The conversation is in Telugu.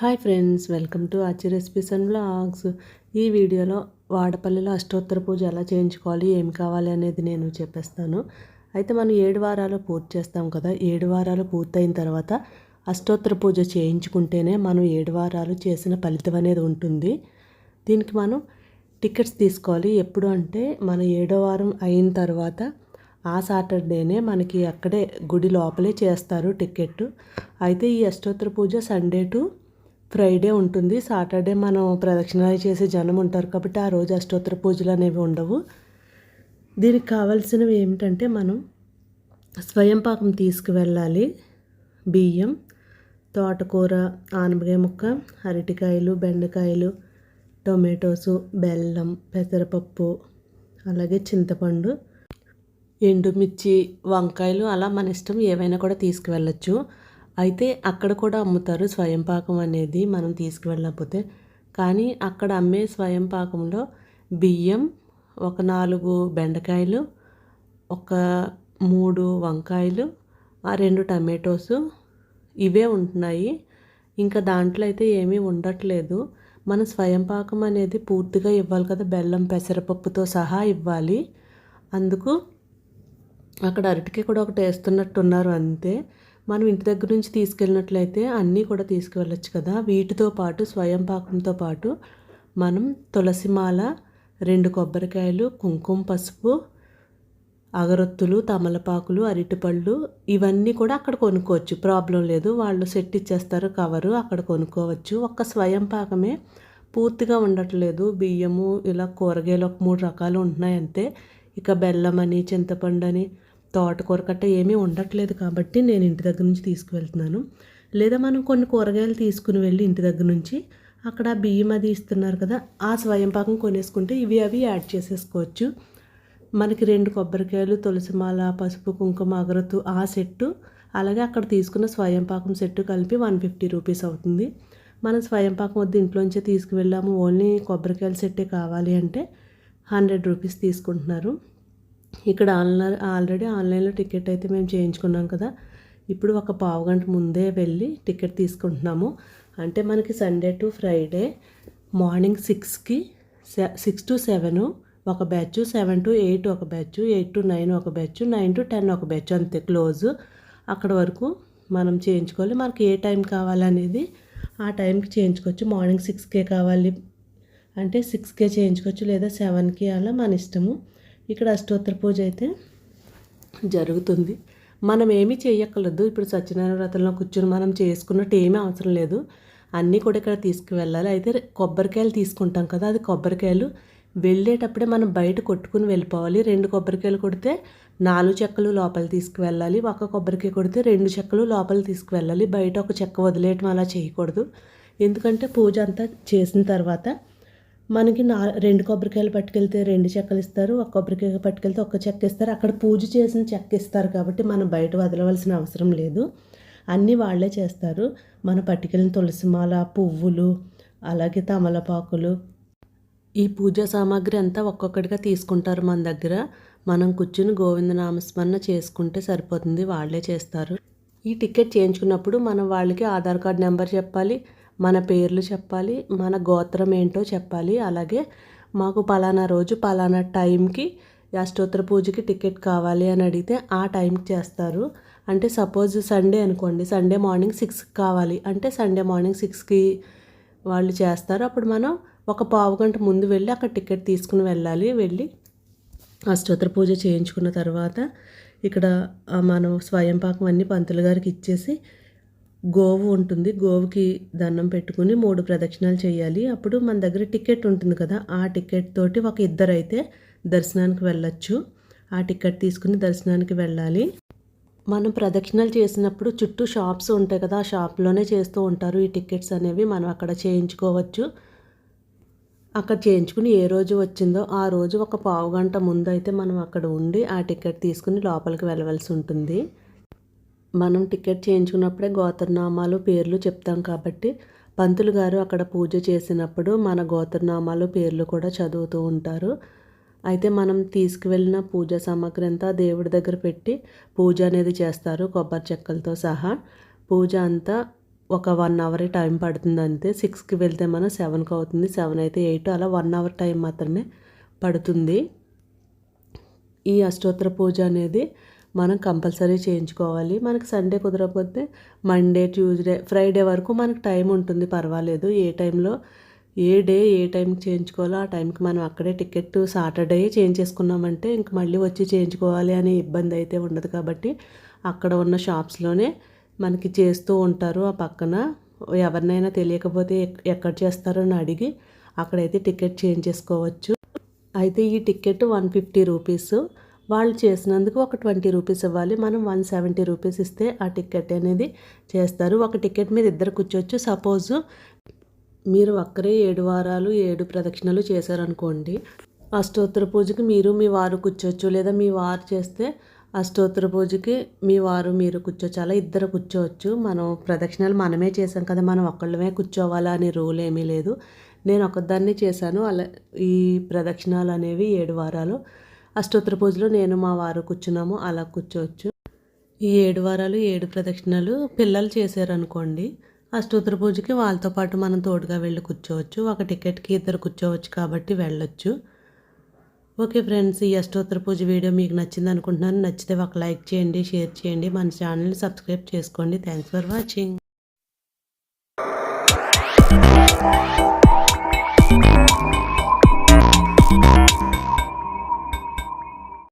Hi friends welcome to Achchi recipes and blogs ఈ వీడియోలో వాడపల్లిలో అష్టోత్తర పూజ ఎలా చేయించుకోవాలి ఏమి కావాలి అనేది నేను చెప్పేస్తాను. అయితే మనం ఏడు వారాలు పూర్తి చేస్తాం కదా ఏడు వారాలు పూర్తయిన తర్వాత అష్టోత్తర పూజ చేయించుకుంటేనే మనం ఏడు వారాలు చేసిన ఫలితం అనేది ఉంటుంది. దీనికి మనం టికెట్స్ తీసుకోవాలి. ఎప్పుడు అంటే మన ఏడో వారం అయిన తర్వాత ఆ సాటర్డేనే మనకి అక్కడే గుడి లోపలే చేస్తారు టికెట్ అయితే ఈ అష్టోత్తర పూజ సండే టు ఫ్రైడే ఉంటుంది. సాటర్డే మనం ప్రదక్షిణాలు చేసే జనం ఉంటారు కాబట్టి ఆ రోజు అష్టోత్తర పూజలు అనేవి ఉండవు. దీనికి కావాల్సినవి ఏమిటంటే మనం స్వయం పాకం తీసుకువెళ్ళాలి. బియ్యం తోటకూర ఆనపకాయ ముక్క అరటికాయలు బెండకాయలు టొమాటోసు బెల్లం పెసరపప్పు అలాగే చింతపండు ఎండుమిర్చి వంకాయలు అలా మన ఇష్టం ఏవైనా కూడా తీసుకువెళ్ళచ్చు. అయితే అక్కడ కూడా అమ్ముతారు. స్వయం పాకం అనేది మనం తీసుకువెళ్ళకపోతే. కానీ అక్కడ అమ్మే స్వయం పాకంలో బియ్యం ఒక నాలుగు బెండకాయలు ఒక మూడు వంకాయలు ఆ రెండు టమాటోస్ ఇవే ఉంటున్నాయి. ఇంకా దాంట్లో అయితే ఏమీ ఉండట్లేదు. మన స్వయం పాకం అనేది పూర్తిగా ఇవ్వాలి కదా. బెల్లం పెసరపప్పుతో సహా ఇవ్వాలి. అందుకు అక్కడ అరటికాయ కూడా ఒకటి వేస్తున్నట్టున్నారు అంతే. మనం ఇంటి దగ్గర నుంచి తీసుకెళ్ళినట్లయితే అన్నీ కూడా తీసుకువెళ్ళచ్చు కదా. వీటితో పాటు స్వయం పాకంతో పాటు మనం తులసిమాల రెండు కొబ్బరికాయలు కుంకుమ పసుపు అగరొత్తులు తమలపాకులు అరటిపళ్ళు ఇవన్నీ కూడా అక్కడ కొనుక్కోవచ్చు. ప్రాబ్లం లేదు. వాళ్ళు సెట్ ఇచ్చేస్తారు కవరు అక్కడ కొనుక్కోవచ్చు. ఒక్క స్వయం పాకమే పూర్తిగా ఉండట్లేదు. బియ్యము ఇలా కూరగాయలు ఒక మూడు రకాలు ఉంటున్నాయి అంతే ఇక బెల్లం అని చింతపండు అని తోటకూర కట్ట ఏమీ ఉండట్లేదు కాబట్టి నేను ఇంటి దగ్గర నుంచి తీసుకువెళ్తున్నాను. లేదా మనం కొన్ని కూరగాయలు తీసుకుని వెళ్ళి ఇంటి దగ్గర నుంచి అక్కడ బియ్యం అది ఇస్తున్నారు కదా ఆ స్వయం పాకం కొనేసుకుంటే ఇవి అవి యాడ్ చేసేసుకోవచ్చు. మనకి రెండు కొబ్బరికాయలు తులసిమాల పసుపు కుంకుమ అగరత్తు ఆ సెట్టు అలాగే అక్కడ తీసుకున్న స్వయం పాకం సెట్టు కలిపి వన్ ఫిఫ్టీ రూపీస్ అవుతుంది. మనం స్వయం పాకం వద్ద ఇంట్లోంచే తీసుకువెళ్ళాము ఓన్లీ కొబ్బరికాయల సెట్టే కావాలి అంటే హండ్రెడ్ రూపీస్ తీసుకుంటున్నారు. ఇక్కడ ఆన్లైన్ ఆల్రెడీ ఆన్లైన్లో టికెట్ అయితే మేము చేయించుకున్నాం కదా. ఇప్పుడు ఒక పావు గంట ముందే వెళ్ళి టికెట్ తీసుకుంటున్నాము. అంటే మనకి సండే టు ఫ్రైడే మార్నింగ్ సిక్స్కి సిక్స్ టు సెవెన్ ఒక బ్యాచ్ సెవెన్ టు ఎయిట్ ఒక బ్యాచ్ ఎయిట్ టు నైన్ ఒక బ్యాచ్ నైన్ టు టెన్ ఒక బ్యాచ్ అంతే క్లోజ్. అక్కడ వరకు మనం చేయించుకోవాలి. మనకి ఏ టైం కావాలనేది ఆ టైంకి చేయించుకోవచ్చు. మార్నింగ్ సిక్స్కే కావాలి. అంటే సిక్స్కే చేయించుకోవచ్చు లేదా సెవెన్కి అలా మన ఇష్టము. ఇక్కడ అష్టోత్తర పూజ అయితే జరుగుతుంది. మనం ఏమీ చేయక్కర్లేదు ఇప్పుడు సత్యనారాయణ వ్రతంలో కూర్చొని మనం చేసుకున్నట్టు ఏమీ అవసరం లేదు. అన్నీ కూడా ఇక్కడ తీసుకువెళ్ళాలి. అయితే కొబ్బరికాయలు తీసుకుంటాం కదా అది కొబ్బరికాయలు వెళ్ళేటప్పుడే మనం బయట కొట్టుకుని వెళ్ళిపోవాలి. రెండు కొబ్బరికాయలు కొడితే నాలుగు చెక్కలు లోపల తీసుకువెళ్ళాలి. ఒక కొబ్బరికాయ కొడితే రెండు చెక్కలు లోపల తీసుకువెళ్ళాలి. బయట ఒక చెక్క వదిలేయటం అలా చేయకూడదు. ఎందుకంటే పూజ అంతా చేసిన తర్వాత మనకి నా రెండు కొబ్బరికాయలు పట్టుకెళ్తే రెండు చెక్కలు ఇస్తారు ఒక కొబ్బరికాయ పట్టుకెళ్తే ఒక చెక్క ఇస్తారు. అక్కడ పూజ చేసిన చెక్క ఇస్తారు కాబట్టి మనం బయట వదలవలసిన అవసరం లేదు. అన్నీ వాళ్ళే చేస్తారు. మన పట్టుకెళ్ళిన తులసిమాల పువ్వులు అలాగే తమలపాకులు. ఈ పూజా సామాగ్రి అంతా ఒక్కొక్కటిగా తీసుకుంటారు మన దగ్గర. మనం కూర్చుని గోవింద నామస్మరణ చేసుకుంటే సరిపోతుంది. వాళ్ళే చేస్తారు. ఈ టికెట్ చేయించుకున్నప్పుడు మనం వాళ్ళకి ఆధార్ కార్డ్ నెంబర్ చెప్పాలి. మన పేర్లు చెప్పాలి మన గోత్రం ఏంటో చెప్పాలి. అలాగే మాకు పలానా రోజు పలానా టైంకి అష్టోత్తర పూజకి టికెట్ కావాలి అని అడిగితే ఆ టైంకి చేస్తారు. అంటే సపోజ్ సండే అనుకోండి సండే మార్నింగ్ సిక్స్కి కావాలి. అంటే సండే మార్నింగ్ సిక్స్కి వాళ్ళు చేస్తారు. అప్పుడు మనం ఒక పావు గంట ముందు వెళ్ళి అక్కడ టికెట్ తీసుకుని వెళ్ళాలి. వెళ్ళి అష్టోత్తర పూజ చేయించుకున్న తర్వాత ఇక్కడ మనం స్వయం పాకం అన్ని పంతులు గారికి ఇచ్చేసి గోవు ఉంటుంది. గోవుకి దండం పెట్టుకుని మూడు ప్రదక్షిణాలు చేయాలి. అప్పుడు మన దగ్గర టికెట్ ఉంటుంది కదా ఆ టికెట్ తోటి ఒక ఇద్దరు అయితే దర్శనానికి వెళ్ళొచ్చు. ఆ టికెట్ తీసుకుని దర్శనానికి వెళ్ళాలి. మనం ప్రదక్షిణాలు చేసినప్పుడు చుట్టూ షాప్స్ ఉంటాయి కదా ఆ షాప్లోనే చేస్తూ ఉంటారు. ఈ టికెట్స్ అనేవి మనం అక్కడ చేయించుకోవచ్చు. అక్కడ చేయించుకుని ఏ రోజు వచ్చిందో ఆ రోజు ఒక పావు గంట ముందు అయితే మనం అక్కడ ఉండి ఆ టికెట్ తీసుకుని లోపలికి వెళ్ళవలసి ఉంటుంది. మనం టికెట్ చేయించుకున్నప్పుడే గోత్రనామాలు పేర్లు చెప్తాం కాబట్టి పంతులు గారు అక్కడ పూజ చేసినప్పుడు మన గోత్రనామాలు పేర్లు కూడా చదువుతూ ఉంటారు. అయితే మనం తీసుకువెళ్ళిన పూజ సామాగ్రి అంతా దేవుడి దగ్గర పెట్టి పూజ అనేది చేస్తారు కొబ్బరి చెక్కలతో సహా. పూజ అంతా ఒక వన్ అవర్ టైం పడుతుంది అంతే. సిక్స్కి వెళ్తే మనం సెవెన్కి అవుతుంది. సెవెన్ అయితే ఎయిట్ అలా వన్ అవర్ టైం మాత్రమే పడుతుంది. ఈ అష్టోత్తర పూజ అనేది మనం కంపల్సరీ చేయించుకోవాలి. మనకి సండే కుదరకపోతే మండే ట్యూస్డే ఫ్రైడే వరకు మనకు టైం ఉంటుంది. పర్వాలేదు. ఏ టైంలో ఏ డే ఏ టైంకి చేయించుకోవాలో ఆ టైంకి మనం అక్కడే టికెట్ సాటర్డే చేంజ్ చేసుకున్నామంటే ఇంక మళ్ళీ వచ్చి చేయించుకోవాలి అనే ఇబ్బంది అయితే ఉండదు. కాబట్టి అక్కడ ఉన్న షాప్స్లోనే మనకి చేస్తూ ఉంటారు. ఆ పక్కన ఎవరినైనా తెలియకపోతే ఎక్కడ చేస్తారో అని అడిగి అక్కడైతే టికెట్ చేంజ్ చేసుకోవచ్చు. అయితే ఈ టికెట్ వన్ ఫిఫ్టీ రూపీస్ వాళ్ళు చేసినందుకు ఒక ట్వంటీ రూపీస్ ఇవ్వాలి. మనం వన్ సెవెంటీ రూపీస్ ఇస్తే ఆ టికెట్ అనేది చేస్తారు. ఒక టికెట్ మీద ఇద్దరు కూర్చోవచ్చు. సపోజు మీరు ఒక్కరే ఏడు వారాలు ఏడు ప్రదక్షిణలు చేశారనుకోండి అష్టోత్తర పూజకి మీరు మీ వారు కూర్చోవచ్చు. లేదా మీ వారు చేస్తే అష్టోత్తర పూజకి మీ వారు మీరు కూర్చోవచ్చు. అలా ఇద్దరు కూర్చోవచ్చు. మనం ప్రదక్షిణలు మనమే చేసాం కదా మనం ఒక్కళ్ళమే కూర్చోవాలా అనే రూల్ ఏమీ లేదు. నేను ఒకదాన్ని చేశాను. అలా ఈ ప్రదక్షిణాలు అనేవి ఏడు వారాలు అష్టోత్తర పూజలో నేను మా వారు కూర్చున్నాము. అలా కూర్చోవచ్చు. ఈ ఏడు వారాలు ఏడు ప్రదక్షిణలు పిల్లలు చేశారనుకోండి అష్టోత్తర పూజకి వాళ్ళతో పాటు మనం తోడుగా వెళ్ళి కూర్చోవచ్చు. ఒక టికెట్కి ఇద్దరు కూర్చోవచ్చు కాబట్టి వెళ్ళొచ్చు. ఓకే ఫ్రెండ్స్ ఈ అష్టోత్తర పూజ వీడియో మీకు నచ్చింది అనుకుంటున్నాను నచ్చితే ఒక లైక్ చేయండి షేర్ చేయండి. మన ఛానల్ని సబ్స్క్రైబ్ చేసుకోండి. Thanks for watching.